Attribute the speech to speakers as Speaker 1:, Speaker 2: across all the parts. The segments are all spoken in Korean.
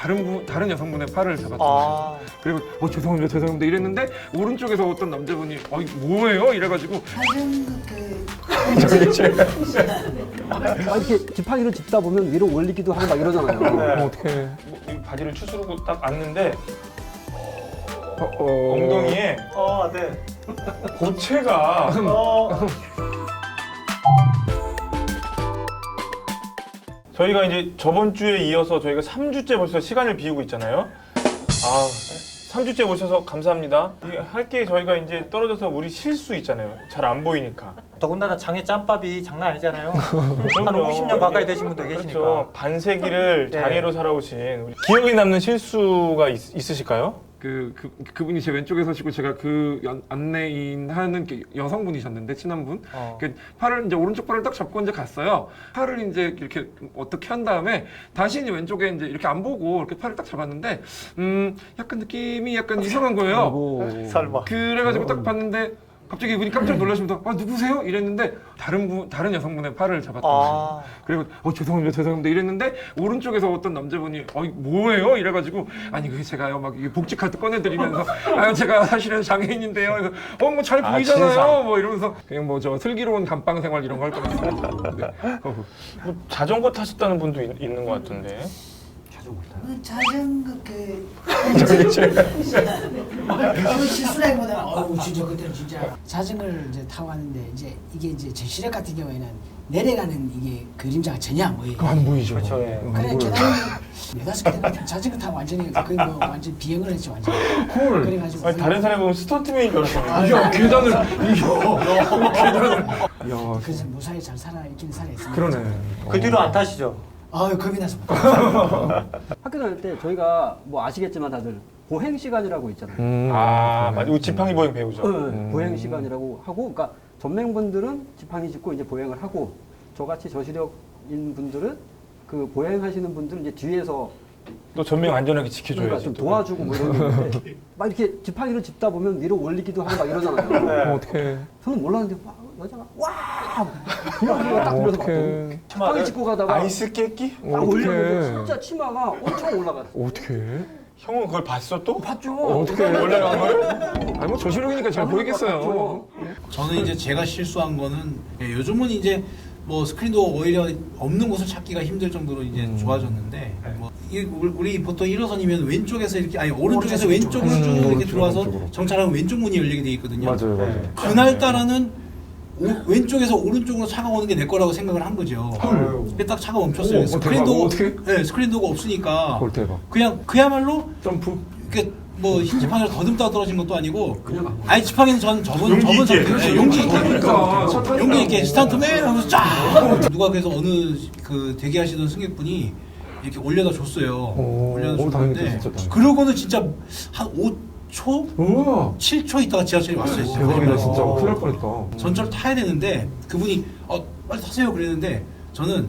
Speaker 1: 다른 분 다른 여성분의 팔을 잡았던 거예요.
Speaker 2: 아,
Speaker 1: 그리고 어 죄송합니다 죄송합니다 이랬는데 오른쪽에서 어떤 남자분이 어 이거 뭐예요? 이래가지고
Speaker 3: 아, 이렇게 지팡이를 짚다 보면 위로 올리기도 하고 막 이러잖아요.
Speaker 1: 어, 어떻게
Speaker 4: 뭐, 이 바지를 추스르고 딱 앉는데
Speaker 1: 어, 어...
Speaker 4: 엉덩이에
Speaker 2: 어, 네.
Speaker 4: 고체가
Speaker 2: 어,
Speaker 4: 저희가 이제 저번 주에 이어서 저희가 3주째 벌써 시간을 비우고 있잖아요. 아, 3주째 오셔서 감사합니다. 할 게 저희가 이제 떨어져서 우리 실수 있잖아요. 잘 안 보이니까.
Speaker 2: 더군다나 장애 짬밥이 장난 아니잖아요. 한
Speaker 4: 그럼요.
Speaker 2: 50년 가까이 되신 분도 계시니까.
Speaker 4: 그렇죠. 반세기를
Speaker 2: 네.
Speaker 4: 장애로 살아오신 우리 기억에 남는 실수가 있, 있으실까요?
Speaker 1: 그, 그 그분이 제 왼쪽에 서시고 제가 그 연- 안내인 하는 그 여성분이셨는데 친한 분
Speaker 2: 어.
Speaker 1: 그 팔을 이제 오른쪽 팔을 딱 잡고 이제 갔어요. 팔을 이제 이렇게 어떻게 한 다음에 다시 이제 왼쪽에 이제 이렇게 안 보고 이렇게 팔을 딱 잡았는데 음 약간 느낌이 약간 이상한 거예요.
Speaker 3: 아이고.
Speaker 2: 설마.
Speaker 1: 그래가지고 딱 봤는데 갑자기 이분이 깜짝 놀라시면서 아 누구세요? 이랬는데 다른 분 다른 여성분의 팔을 잡았던 거예요.
Speaker 2: 아,
Speaker 1: 그리고 어 죄송합니다 죄송합니다 이랬는데 오른쪽에서 어떤 남자분이 어 이거 뭐예요 이래가지고 아니 그게 제가요 막 이게 복지 카드 꺼내드리면서 아 제가 사실은 장애인인데요 어뭐 잘
Speaker 4: 아,
Speaker 1: 보이잖아요
Speaker 4: 진상.
Speaker 1: 뭐 이러면서 그냥 뭐 저 슬기로운 감방 생활 이런 거할 뻔했어요 네. 어후.
Speaker 4: 뭐 자전거 타셨다는 분도 있, 있는 것 같은데.
Speaker 5: 그 자전거 그 그 실수라기보다 어우 진짜 그때는 진짜 자전거를 이제 타고 왔는데 이제 이게 이제 제 시력 같은 경우에는 내려가는 이게 그림자가 전혀 안 보여요.
Speaker 1: 안 보이죠
Speaker 2: 그렇죠. 예.
Speaker 5: 그래 계단을 네다섯 개 내가 자전거 타고 완전히 거의 뭐 완전 비행을 했지 완전.
Speaker 1: 헐
Speaker 5: 그래가지고
Speaker 4: 아니, 다른 사람이 보면 스턴트맨인 줄 알았어요.
Speaker 1: 이야 계단을 이야 계단을 야
Speaker 5: 그래서 무사히 잘 살아 있긴 살아 있습니다.
Speaker 1: 그러네
Speaker 2: 그 뒤로 안 타시죠?
Speaker 5: 아유 겁이 나서 못
Speaker 3: 학교 다닐 때 저희가 뭐 아시겠지만 다들 보행 시간이라고 있잖아요.
Speaker 1: 음,
Speaker 4: 아, 맞아. 지팡이 보행 배우죠.
Speaker 3: 네, 보행 시간이라고 하고, 그러니까 전맹분들은 지팡이 짚고 이제 보행을 하고, 저같이 저시력인 분들은 그 보행하시는 분들은 이제 뒤에서
Speaker 4: 또 전명 안전하게
Speaker 3: 그러니까
Speaker 4: 지켜줘야지.
Speaker 3: 좀
Speaker 4: 또.
Speaker 3: 도와주고 뭐 이러는데 막 이렇게 지팡이를 짚다 보면 위로 올리기도 하고 막 이러잖아요.
Speaker 2: 네.
Speaker 1: 어, 어떡해
Speaker 3: 저는 몰랐는데 막 여자가 와 이렇게 딱 들려서
Speaker 1: 어떡해
Speaker 3: 지팡이 짚고 가다가
Speaker 4: 아이스 깨끼?
Speaker 3: 딱 올렸는데
Speaker 1: 어떡해
Speaker 3: 진짜 치마가 엄청 올라갔어.
Speaker 1: 어떡해
Speaker 4: 형은 그걸 봤어 또?
Speaker 3: 봤죠?
Speaker 1: 어떻게 올라간 거를? 아니 뭐 저시력이니까 잘 보이겠어요.
Speaker 6: 저는 이제 제가 실수한 거는 예, 요즘은 이제 뭐 스크린도 오히려 없는 곳을 찾기가 힘들 정도로 이제
Speaker 1: 음.
Speaker 6: 좋아졌는데 뭐 이- 우리 우리 보통 일호선이면 왼쪽에서 이렇게 아니 오른쪽에서
Speaker 5: 오른쪽에서
Speaker 6: 왼쪽으로 쭉
Speaker 1: 음,
Speaker 6: 이렇게 들어와서. 정차하면 왼쪽 문이 열리게 돼 있거든요.
Speaker 1: 맞아요 맞아요.
Speaker 6: 그날 따라는 오- 왼쪽에서 오른쪽으로 차가 오는 게 내 거라고 생각을 한 거죠. 근데 딱 차가 멈췄어요.
Speaker 1: 오, 어,
Speaker 6: 스크린도
Speaker 1: 대박.
Speaker 6: 네, 스크린도가 없으니까
Speaker 1: 헐 대박.
Speaker 6: 그냥 그야말로
Speaker 1: 점프.
Speaker 6: 이렇게 뭐 흰지팡이를 더듬다 떨어진 것도 아니고 아니 지팡이는 전 저번
Speaker 4: 용기
Speaker 6: 저번
Speaker 4: 있게.
Speaker 6: 상태 네, 용기 있게
Speaker 1: 그러니까 차 타니까.
Speaker 6: 용기 있게 스탄트맨 하면서 쫙 누가 그래서 어느 그 대기하시던 승객분이 이렇게 올려다 줬어요
Speaker 1: 오,
Speaker 6: 올려다
Speaker 1: 오, 다행이다,
Speaker 6: 줬는데
Speaker 1: 진짜 다행이다.
Speaker 6: 그러고는 진짜 한 5 초
Speaker 1: 우와
Speaker 6: 7초 있다가 지하철이 왔어요 진짜
Speaker 1: 대박이다 진짜
Speaker 6: 어.
Speaker 1: 큰일 날 뻔했다.
Speaker 6: 전철 타야 되는데 그분이 어 빨리 타세요 그랬는데 저는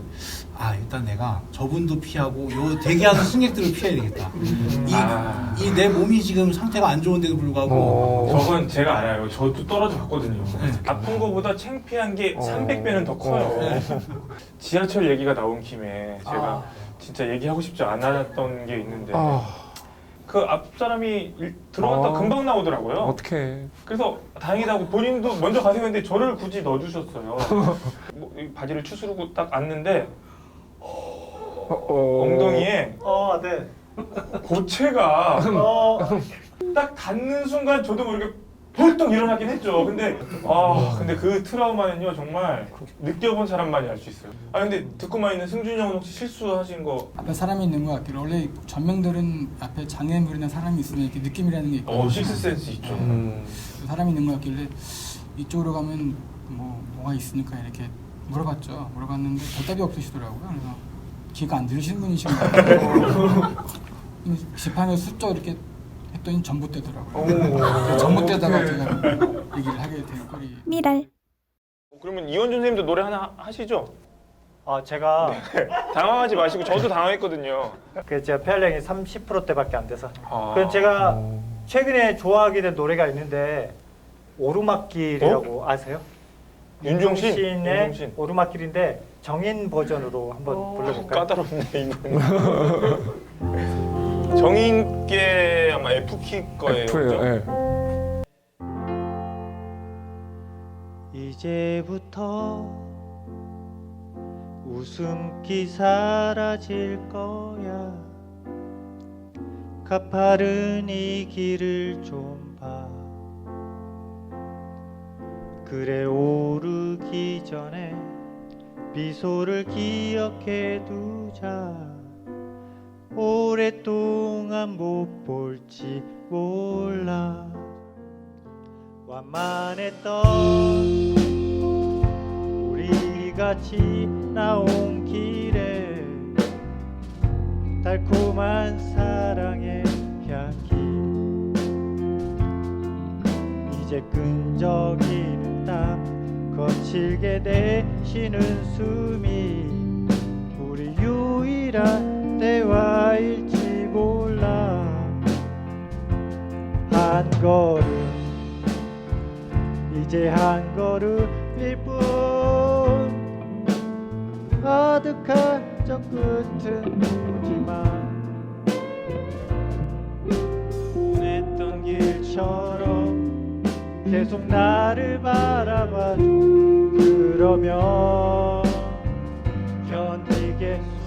Speaker 6: 아 일단 내가 저분도 피하고 요 대기하는 승객들을 피해야 되겠다.
Speaker 4: 아.
Speaker 6: 이이내 몸이 지금 상태가 안 좋은데도 불구하고
Speaker 1: 어.
Speaker 4: 저건 제가 알아요. 저도 떨어져 봤거든요. 아픈 거보다 창피한 게
Speaker 1: 어.
Speaker 4: 300배는 더 커요. 지하철 얘기가 나온 김에 제가
Speaker 5: 아.
Speaker 4: 진짜 얘기하고 싶지 않았던 게 있는데
Speaker 1: 아
Speaker 4: 그 앞 사람이 일- 들어갔다
Speaker 1: 아.
Speaker 4: 금방 나오더라고요.
Speaker 1: 어떡해.
Speaker 4: 그래서 다행이다고 본인도 먼저 가세요 했는데 저를 굳이 넣어주셨어요. 뭐, 이 바지를 추스르고 딱 앉는데
Speaker 1: 어, 어.
Speaker 4: 엉덩이에
Speaker 2: 어, 네.
Speaker 4: 고체가
Speaker 2: 어,
Speaker 4: 딱 닿는 순간 저도 모르게 벌떡 일어나긴 했죠. 근데 아 근데 그 트라우마는요 정말 느껴본 사람만이 알 수 있어요. 아 근데 듣고만 있는 승준이 형은 혹시 실수하신 거
Speaker 7: 앞에 사람이 있는 것 같기로 원래 전명들은 앞에 장애물이나 사람이 있으면 이렇게 느낌이라는 게 있거든요.
Speaker 4: 어, 식스 센스 있죠.
Speaker 1: 음.
Speaker 7: 사람이 있는 것 같길래 이쪽으로 가면 뭐 뭐가 있으니까 이렇게 물어봤죠. 물어봤는데 대답이 없으시더라고요. 그래서 귀가 안 들으시는 분이신 것 같아요. 지팡이 슬쩍 이렇게 했더니 전봇대더라고요. 그래서 전봇대다가 제가 얘기를 하게 된 꼴이.
Speaker 8: 미랄
Speaker 4: 어, 그러면 이원준 선생님도 노래 하나 하시죠?
Speaker 2: 아 제가
Speaker 4: 당황하지 마시고 저도 당황했거든요.
Speaker 2: 그 제가 폐활량이 30%대밖에 안 돼서.
Speaker 4: 아.
Speaker 2: 그럼 제가 최근에 좋아하게 된 노래가 있는데 오르막길이라고 아세요?
Speaker 4: 윤종신?
Speaker 2: 윤종신의
Speaker 4: 윤종신.
Speaker 2: 오르막길인데 정인 버전으로 한번 불러볼까요?
Speaker 4: 까다롭네 이분. 정인께 아마 F키 거예요.
Speaker 1: F예요.
Speaker 4: 그죠?
Speaker 1: 예.
Speaker 2: 이제부터 웃음기 사라질 거야 가파른 이 길을 좀 봐 그래 오르기 전에 미소를 기억해 두자 오랫동안 못 볼지 몰라. 완만했던 우리 같이 나온 길에 달콤한 사랑의 향기. 이제 끈적이는 땀 거칠게 내쉬는 숨이 우리 유일한 대화일지 몰라. 한 걸음 이제 한 걸음일 뿐. 아득한 저 끝은 보지만 보냈던 길처럼 계속 나를 바라봐줘. 그러면 견디겠어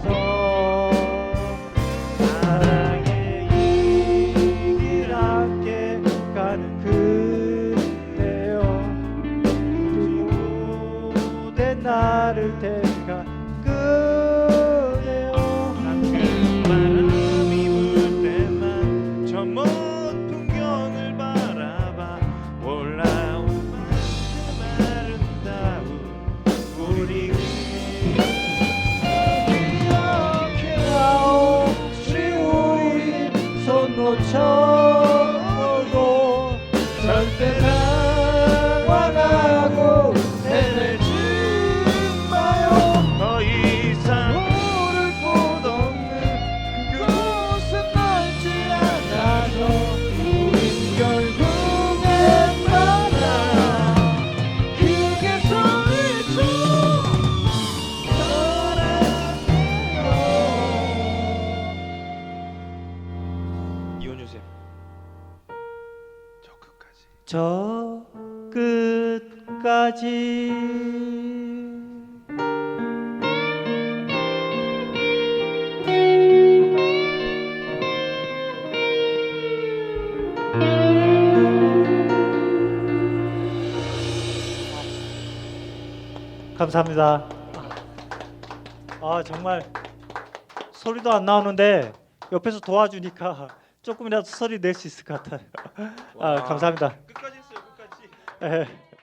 Speaker 2: 나를 그대 저 끝까지 감사합니다. 아 정말 소리도 안 나오는데 옆에서 도와주니까 조금이라도 소리 낼 수 있을 것 같아요. 아 감사합니다.
Speaker 4: 끝까지 했어요. 끝까지.
Speaker 2: 예.